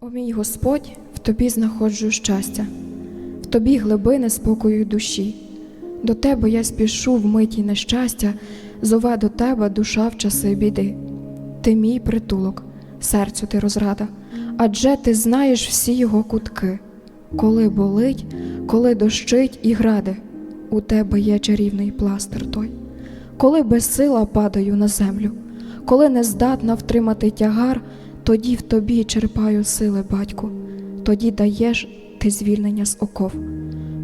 О мій Господь, в тобі знаходжу щастя, в тобі глибини спокою душі. До тебе я спішу в миті нещастя, зове до тебе душа в часи біди. Ти мій притулок, серцю ти розрада, адже ти знаєш всі його кутки. Коли болить, коли дощить і граде, у тебе є чарівний пластир той. Коли безсила падаю на землю, коли не здатна втримати тягар, тоді в тобі черпаю сили, батьку, тоді даєш ти звільнення з оков,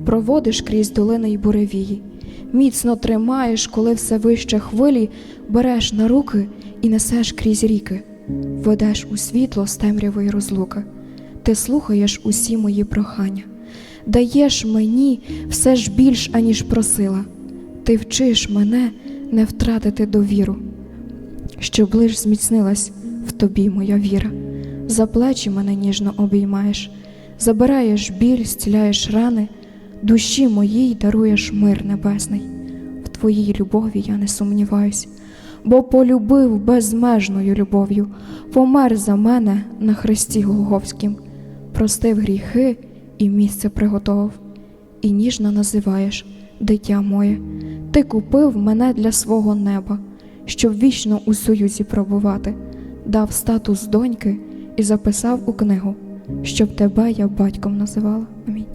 проводиш крізь долини й буревії, міцно тримаєш, коли все вище хвилі, береш на руки і несеш крізь ріки, ведеш у світло з темрявої розлуки, ти слухаєш усі мої прохання, даєш мені все ж більш, аніж просила, ти вчиш мене не втратити довіру. Щоб лиш зміцнилась тобі моя віра. За плечі мене ніжно обіймаєш, забираєш біль, зціляєш рани, душі моїй даруєш мир небесний. В твоїй любові я не сумніваюсь, бо полюбив безмежною любов'ю, помер за мене на хресті Голговськім, простив гріхи і місце приготовив, і ніжно називаєш дитя моє, ти купив мене для свого неба щоб вічно у союзі пробувати, дав статус доньки і записав у книгу, щоб тебе я батьком називала. Амінь.